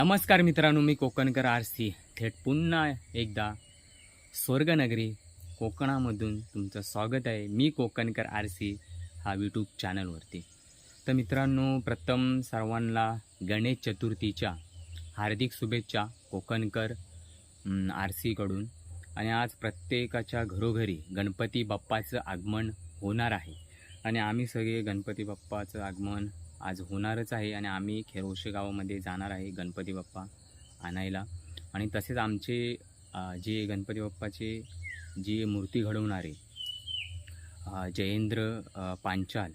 नमस्कार मित्रांनो मी Konkankar R C थेट पुन्हा एकदा स्वर्गनगरी कोकणामधून तुमचं स्वागत आहे. मी कोकणकर आर सी हा यूट्यूब चॅनलवरती तर मित्रांनो प्रथम सर्वांना गणेश चतुर्थीच्या हार्दिक शुभेच्छा कोकणकर आर सीकडून आणि आज प्रत्येकाच्या घरोघरी गणपती बाप्पाचं आगमन होणार आहे. आणि आम्ही सगळे गणपती बाप्पाचं आगमन आज होणारच आहे आणि आम्ही खेरोशे गावामध्ये जाणार आहे गणपती बाप्पा आणायला. आणि तसेच आमचे जे गणपती बाप्पाचे जी मूर्ती घडवणारे जयेंद्र पांचाल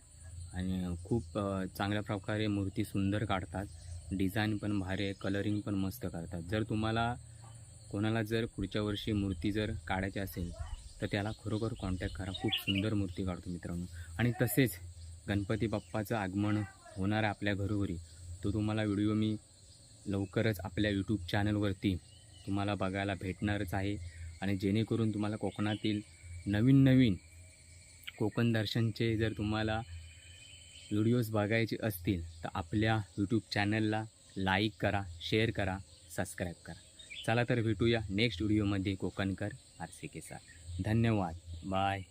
आणि खूप चांगल्या प्रकारे मूर्ती सुंदर काढतात. डिझाईन पण भारी आहे कलरिंग पण मस्त करतात. जर तुम्हाला कोणाला जर पुढच्या वर्षी मूर्ती जर काढायची असेल तर त्याला खरोखर कॉन्टॅक्ट करा. खूप सुंदर मूर्ती काढतो मित्रांनो. आणि तसेच गणपती बाप्पाचं आगमन होणार आहे आपल्या घरोघरी. तो तुम्हाला व्हिडिओ मी लवकरच आपल्या यूट्यूब चॅनलवरती तुम्हाला बघायला भेटणारच आहे. आणि जेणेकरून तुम्हाला कोकणातील नवीन नवीन कोकण दर्शनचे जर तुम्हाला व्हिडिओज बघायचे असतील तर आपल्या यूट्यूब चॅनलला लाईक करा शेअर करा सबस्क्राईब करा. चला तर भेटूया नेक्स्ट व्हिडिओमध्ये कोकणकर आर सी के धन्यवाद. बाय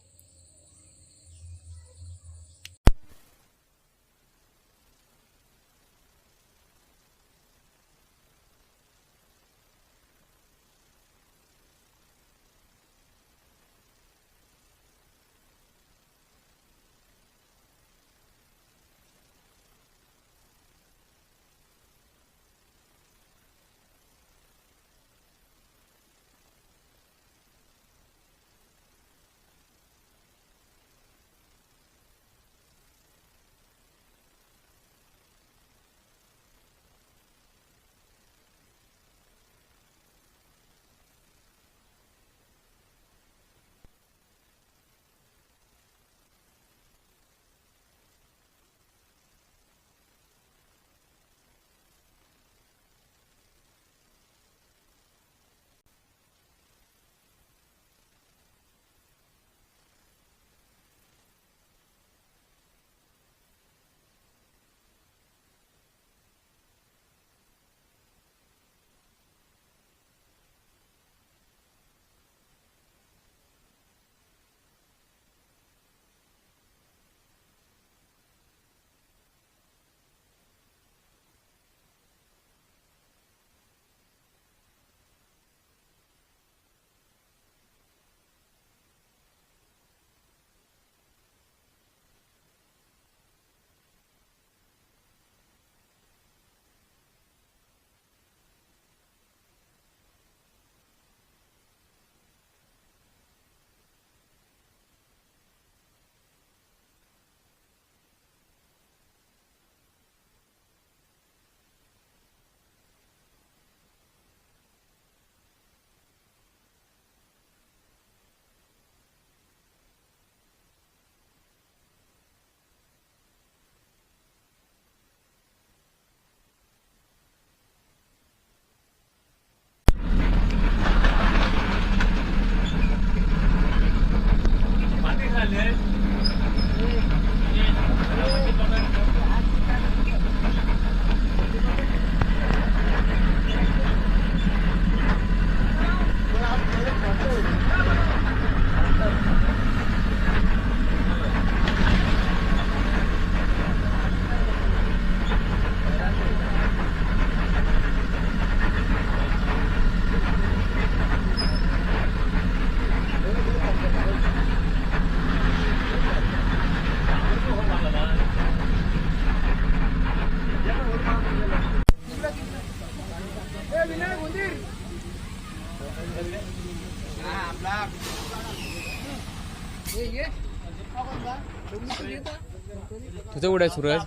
तुझं कुठे आहे सुरज?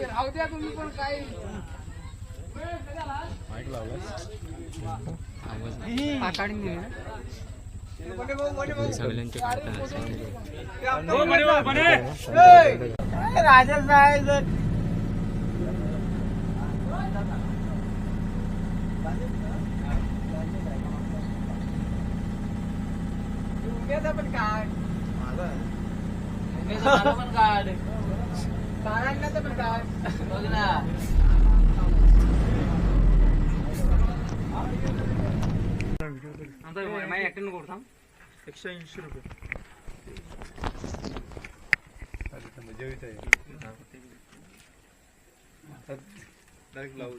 राहू द्या तुम्ही पण काय त्याचा पण कार्ड माझा? पण कार्ड बाळांनाचं पण कार्ड बघ ना. आमचा एकशे ऐंशी रुपये. जेवित डायरेक्ट लावू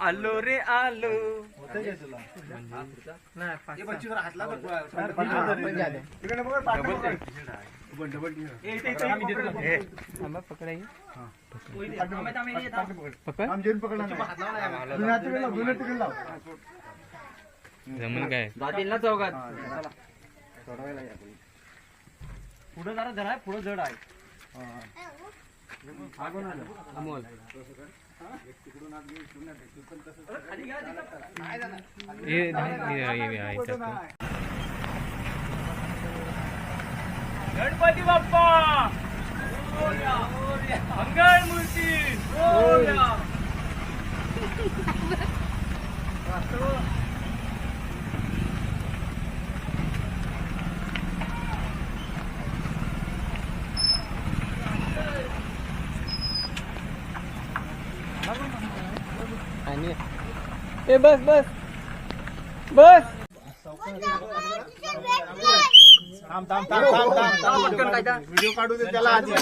आलो रे आलो. जमून काय? जातील ना चौकात पुढे जरा जरा पुढे जड आहे. हे- गणपती बाप्पा मंगळ मूर्ती ए बस बस. बस. व्हिडिओ काढू दे त्याला आधी.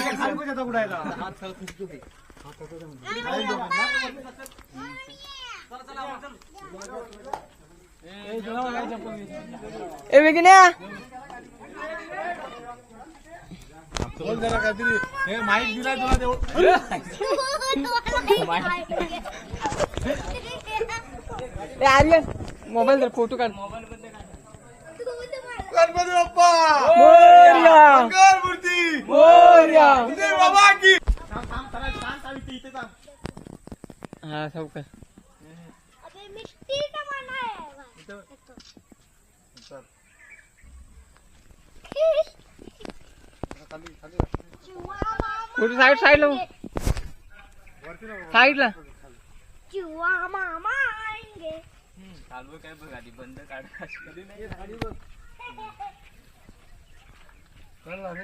ए वेगण्या बोल जरा काहीतरी. हे माईक दिला तुला तेवढं आर्यन मोबाईल तर फोटो काढ. गणपती बाप्पा! मोरया! मंगल मूर्ती मोरया! जय बाबा की! हा मिष्टी टमाना है कुठे साईड साईडला साईडला. जुआ मामा आएंगे. चालू काय बघ आधी बंद काढ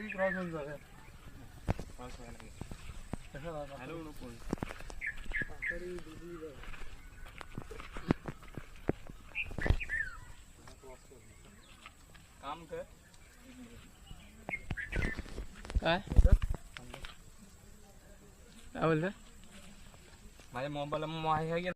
क्रॉस होऊन हॅलो नको काम कर. काय? काय बोलतो माझ्या मोबाईलला